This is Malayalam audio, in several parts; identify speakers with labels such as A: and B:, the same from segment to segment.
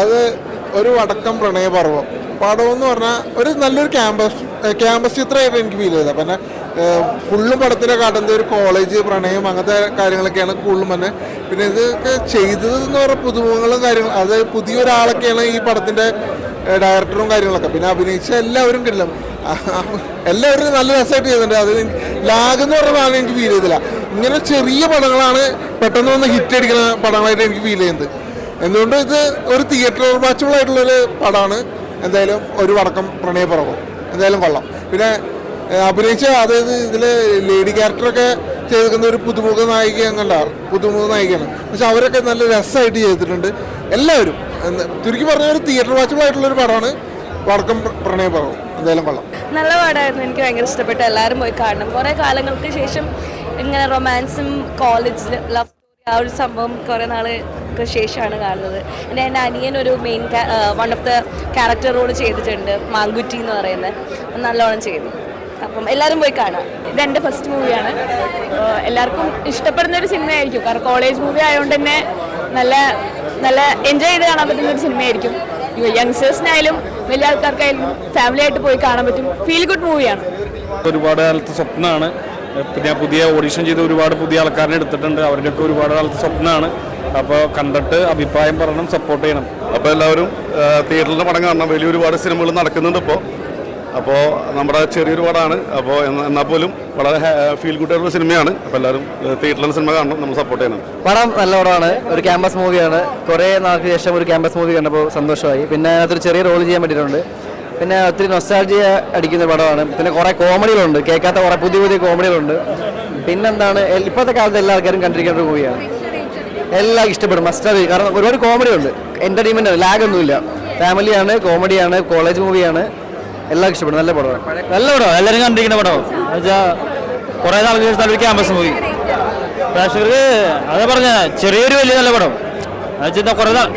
A: അത് ഒരു വടക്കം പ്രണയപർവം. പടം എന്ന് പറഞ്ഞാൽ ഒരു നല്ലൊരു ക്യാമ്പസ് ക്യാമ്പസ് ചിത്രമായിട്ട് എനിക്ക് ഫീൽ ചെയ്തത്. പിന്നെ ഫുള്ളും പടത്തിനെ കാട്ടുന്നത് ഒരു കോളേജ് പ്രണയം അങ്ങനത്തെ കാര്യങ്ങളൊക്കെയാണ് കൂടുതലും തന്നെ പിന്നെ ഇതൊക്കെ ചെയ്തത് എന്ന് പറഞ്ഞാൽ പുതുമുഖങ്ങളും കാര്യങ്ങളും അത് പുതിയൊരാളൊക്കെയാണ് ഈ പടത്തിന്റെ ഡയറക്ടറും കാര്യങ്ങളൊക്കെ. പിന്നെ അഭിനയിച്ച എല്ലാവരും കിട്ടില്ല എല്ലാവരും നല്ല രസമായിട്ട് ചെയ്തിട്ടുണ്ട്. അത് ലാഗ് എന്ന് പറഞ്ഞ സാധനം എനിക്ക് ഫീൽ ചെയ്തില്ല. ഇങ്ങനെ ചെറിയ പടങ്ങളാണ് പെട്ടെന്ന് വന്ന് ഹിറ്റ് അടിക്കുന്ന പടങ്ങളായിട്ട് എനിക്ക് ഫീൽ ചെയ്യുന്നത്. എന്തുകൊണ്ട് ഇത് ഒരു തിയേറ്റർ വാച്ചബിൾ ആയിട്ടുള്ളൊരു പടമാണ് എന്തായാലും ഒരു വടക്കം പ്രണയപ്പുറവ് എന്തായാലും കൊള്ളാം. പിന്നെ അഭിനയിച്ച അതായത് ഇതിൽ ലേഡി ക്യാരക്ടറൊക്കെ ചെയ്തിരിക്കുന്ന ഒരു പുതുമുഖ നായിക കണ്ട പുതുമുഖ നായികയാണ്. പക്ഷെ അവരൊക്കെ നല്ല രസമായിട്ട് ചെയ്തിട്ടുണ്ട്. എല്ലാവരും ചുരുക്കി പറഞ്ഞ ഒരു തിയേറ്റർ വാച്ചബിൾ ആയിട്ടുള്ളൊരു പടമാണ് വടക്കം പ്രണയപ്പുറവ് എന്തായാലും കൊള്ളാം.
B: നല്ല പാടായിരുന്നു. എനിക്ക് ഭയങ്കര ഇഷ്ടപ്പെട്ടു. എല്ലാവരും പോയി കാണണം. കുറേ കാലങ്ങൾക്ക് ശേഷം ഇങ്ങനെ റൊമാൻസും കോളേജ് ലവ് ആ ഒരു സംഭവം കുറേ നാൾക്ക് ശേഷമാണ് കാണുന്നത്. എന്റെ എന്റെ അനിയൻ ഒരു main one of the character role ചെയ്തിട്ടുണ്ട് മാങ്കുറ്റി എന്ന് പറയുന്നത്. നല്ലോണം ചെയ്തു. അപ്പം എല്ലാവരും പോയി കാണാം.
C: ഇതെന്റെ ഫസ്റ്റ് മൂവിയാണ് എല്ലാവർക്കും ഇഷ്ടപ്പെടുന്ന ഒരു സിനിമയായിരിക്കും കാരണം കോളേജ് മൂവി ആയതുകൊണ്ട് തന്നെ നല്ല നല്ല എൻജോയ് ചെയ്ത് കാണാൻ പറ്റുന്ന ഒരു സിനിമയായിരിക്കും യങ്സ്റ്റേഴ്സിനായാലും വലിയ ആൾക്കാർക്കായാലും ഫാമിലി ആയിട്ട് പോയി കാണാൻ പറ്റും. ഫീൽ ഗുഡ് മൂവിയാണ്
D: ഒരുപാട് കാലത്ത് സ്വപ്നമാണ്. പിന്നെ പുതിയ ഓഡിഷൻ ചെയ്ത് ഒരുപാട് പുതിയ ആൾക്കാരെ എടുത്തിട്ടുണ്ട്. അവരുടെയൊക്കെ ഒരുപാട് കാലത്ത് സ്വപ്നമാണ്. അപ്പോൾ കണ്ടിട്ട് അഭിപ്രായം പറയണം സപ്പോർട്ട് ചെയ്യണം.
E: അപ്പോൾ എല്ലാവരും തിയേറ്ററിൽ പടം കാണണം. വലിയ ഒരുപാട് സിനിമകൾ നടക്കുന്നുണ്ട് ഇപ്പോൾ അപ്പോൾ നമ്മുടെ ചെറിയൊരു പടമാണ് അപ്പോൾ എന്നാൽ പോലും വളരെ ഫീൽ ഗുഡ് ആയിട്ടുള്ള സിനിമയാണ്. അപ്പോൾ എല്ലാവരും തിയേറ്ററിൽ സിനിമ കാണണം. നമ്മൾ സപ്പോർട്ട് ചെയ്യണം.
F: പടം നല്ല പടമാണ്. ഒരു ക്യാമ്പസ് മൂവിയാണ് കുറേ നാൾക്ക് ശേഷം ഒരു ക്യാമ്പസ് മൂവി കണ്ടപ്പോൾ സന്തോഷമായി. പിന്നെ അതിനകത്തൊരു ചെറിയ റോൾ ചെയ്യാൻ പറ്റിയിട്ടുണ്ട്. പിന്നെ ഒത്തിരി നൊസ്റ്റാൾജിയ അടിക്കുന്ന പടമാണ്. പിന്നെ കുറേ കോമഡികളുണ്ട് കേൾക്കാത്ത കുറേ പുതിയ പുതിയ കോമഡികളുണ്ട് പിന്നെന്താണ് ഇപ്പോഴത്തെ കാലത്ത് എല്ലാ ആൾക്കാരും കണ്ടിരിക്കേണ്ട ഒരു മൂവിയാണ് എല്ലാം ഇഷ്ടപ്പെടും. മസ്റ്റർ കാരണം ഒരുപാട് കോമഡി ഉണ്ട്. എന്റർടൈൻമെന്റ് ലാഗ് ഒന്നുമില്ല. ഫാമിലിയാണ് കോമഡിയാണ് കോളേജ് മൂവിയാണ് എല്ലാം ഇഷ്ടപ്പെടും. നല്ല പടമാണ്
D: നല്ല പടമാണ് എല്ലാവരും കണ്ടിരിക്കുന്ന പടം എന്നുവെച്ചാൽ കുറേ നാൾക്ക് ശേഷം നല്ലൊരു ക്യാമ്പസ് മൂവി പ്രേക്ഷകർക്ക് അത് പറഞ്ഞ ചെറിയൊരു വലിയ നല്ല പടം. എന്നുവെച്ചാൽ കുറേ നാൾ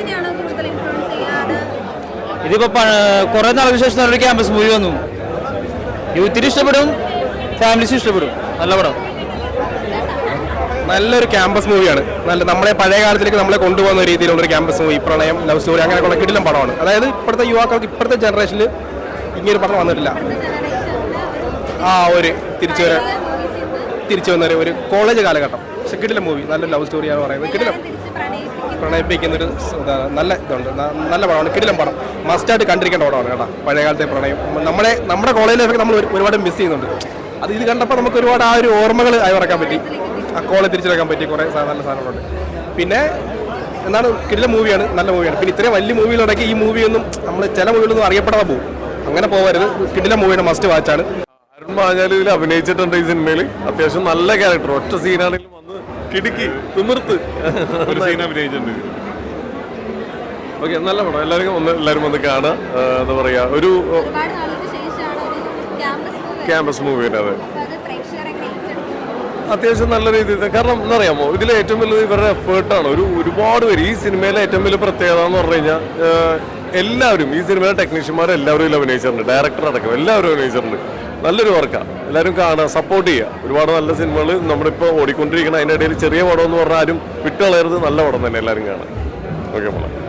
D: ഇതിപ്പോൾ കുറേ നാൾക്ക് വിശേഷം നല്ലൊരു ക്യാമ്പസ് മൂവി വന്നു. യൂത്തിന് ഇഷ്ടപ്പെടും ഫാമിലിസ് ഇഷ്ടപ്പെടും. നല്ല പടം.
G: നല്ലൊരു ക്യാമ്പസ് മൂവിയാണ് നല്ല നമ്മളെ പഴയ കാലത്തിലേക്ക് നമ്മളെ കൊണ്ടുപോകുന്ന രീതിയിലുള്ള ഒരു ക്യാമ്പസ് മൂവി പ്രണയം ലവ് സ്റ്റോറി അങ്ങനെയൊക്കെ കിടിലം പടമാണ്. അതായത് ഇപ്പോഴത്തെ യുവാക്കൾക്ക് ഇപ്പോഴത്തെ ജനറേഷനിൽ ഇങ്ങനൊരു പടം വന്നിട്ടില്ല. ആ ഒരു തിരിച്ചു വരാൻ തിരിച്ചു വന്നൊരു ഒരു- കോളേജ് കാലഘട്ടം. പക്ഷെ കിടിലം മൂവി നല്ല ലവ് സ്റ്റോറിയാണ് പറയുന്നത്. കിടിലം. പ്രണയിപ്പിക്കുന്നൊരു. നല്ല ഇതുണ്ട്. നല്ല പടമാണ്. കിടിലം പടം. മസ്റ്റായിട്ട് കണ്ടിരിക്കേണ്ട പടമാണ് കേട്ടോ. പഴയ കാലത്തെ പ്രണയം. നമ്മളെ നമ്മുടെ കോളേജ് ലൈഫൊക്കെ നമ്മൾ ഒരുപാട് മിസ് ചെയ്യുന്നുണ്ട്. അത് ഇത് കണ്ടപ്പോൾ നമുക്ക് ഒരുപാട് ആ ഒരു ഓർമ്മകൾ അയവിറക്കാൻ പറ്റി. ആ കോളേജ് തിരിച്ചെടുക്കാൻ പറ്റി കുറേ നല്ല സാധനങ്ങളുണ്ട്. പിന്നെ എന്താണ് കിട്ടിയ മൂവിയാണ് നല്ല മൂവിയാണ്. പിന്നെ ഇത്രയും വലിയ മൂവിയിലിടയ്ക്ക് ഈ മൂവിയൊന്നും നമ്മൾ ചില മൂവികളൊന്നും അറിയപ്പെടാതെ പോകും. അങ്ങനെ പോകരുത് കിട്ടിയ മൂവിയുടെ മസ്റ്റ് വാച്ചാണ്
E: അരുൺ മാഞ്ഞാലിൽ ഇതിൽ അഭിനയിച്ചിട്ടുണ്ട് ഈ സിനിമയിൽ അത്യാവശ്യം നല്ല ക്യാരക്ടർ ഒറ്റ സീനാണെങ്കിലും വന്ന് കിടുക്കി തിമിർത്ത്. ഒരു സീൻ അഭിനയിച്ചിട്ടുണ്ട്. ഓക്കെ നല്ല പടം. എല്ലാവർക്കും ഒന്ന് എല്ലാവരും വന്ന് കാണുക എന്താ പറയാ ഒരു
H: ക്യാമ്പസ്
E: മൂവിയാണ് അത്
H: അപ്പോൾ അത് പ്രേക്ഷകർ എങ്ങനെ ഏറ്റെടുത്തു
E: അത്യാവശ്യം നല്ല രീതിയിൽ കാരണം എന്നറിയാമോ ഇതിലെ ഏറ്റവും വലുത് ഇവരുടെ എഫേർട്ടാണ് ഒരു ഒരുപാട് പേര് ഈ സിനിമയിലെ ഏറ്റവും വലിയ പ്രത്യേകത എന്ന് പറഞ്ഞു കഴിഞ്ഞാൽ എല്ലാവരും ഈ സിനിമയിലെ ടെക്നീഷ്യന്മാർ എല്ലാവരും ഇതിൽ അഭിനയിച്ചിട്ടുണ്ട്. ഡയറക്ടർ അടക്കം എല്ലാവരും അഭിനയിച്ചിട്ടുണ്ട്. നല്ലൊരു വർക്കാണ് എല്ലാവരും കാണുക സപ്പോർട്ട് ചെയ്യുക. ഒരുപാട് നല്ല സിനിമകൾ നമ്മളിപ്പോൾ ഓടിക്കൊണ്ടിരിക്കണം അതിന്റെ ഇടയിൽ ചെറിയ പടം എന്ന് പറഞ്ഞാൽ ആരും വിട്ടുകളയരുത്. നല്ല പടം തന്നെ എല്ലാവരും കാണാം ഓക്കെ മോളെ